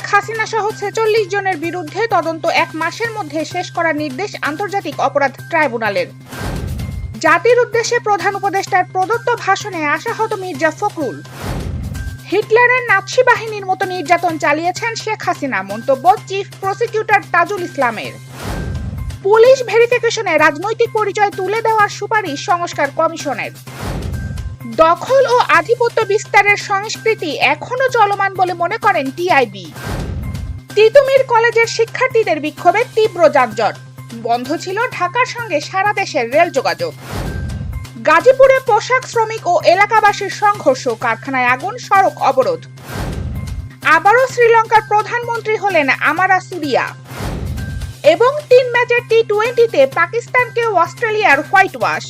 হাসিনা সহ ছেচল্লিশ জনের বিরুদ্ধে তদন্ত এক মাসের মধ্যে শেষ করার নির্দেশ আন্তর্জাতিক অপরাধ ট্রাইব্যুনালের। জাতির উদ্দেশ্যে প্রধান উপদেষ্টার প্রদত্ত ভাষণে আশাহত মির্জা ফখরুল। হিটলারের নাৎসি বাহিনীর মতো নির্যাতন চালিয়েছেন শেখ হাসিনা, মন্তব্য চিফ প্রসিকিউটর তাজুল ইসলামের। পুলিশ ভেরিফিকেশনে রাজনৈতিক পরিচয় তুলে দেওয়ার সুপারিশ সংস্কার কমিশনের। দখল ও আধিপত্য বিস্তারের সংস্কৃতি এখনও চলমান বলে মনে করেন টিআইবি তিতুমির কলেজের শিক্ষার্থীদের বিক্ষোভে তীব্র যানজট। বন্ধ ছিল ঢাকার সঙ্গে সারা দেশের রেল যোগাযোগ। গাজীপুরে পোশাক শ্রমিক ও এলাকাবাসীর সংঘর্ষ, কারখানায় আগুন, সড়ক অবরোধ। আবারও শ্রীলঙ্কার প্রধানমন্ত্রী হলেন আমারা সুরিয়া। এবং তিন ম্যাচের টি টোয়েন্টিতে পাকিস্তানকে অস্ট্রেলিয়ার হোয়াইট ওয়াশ।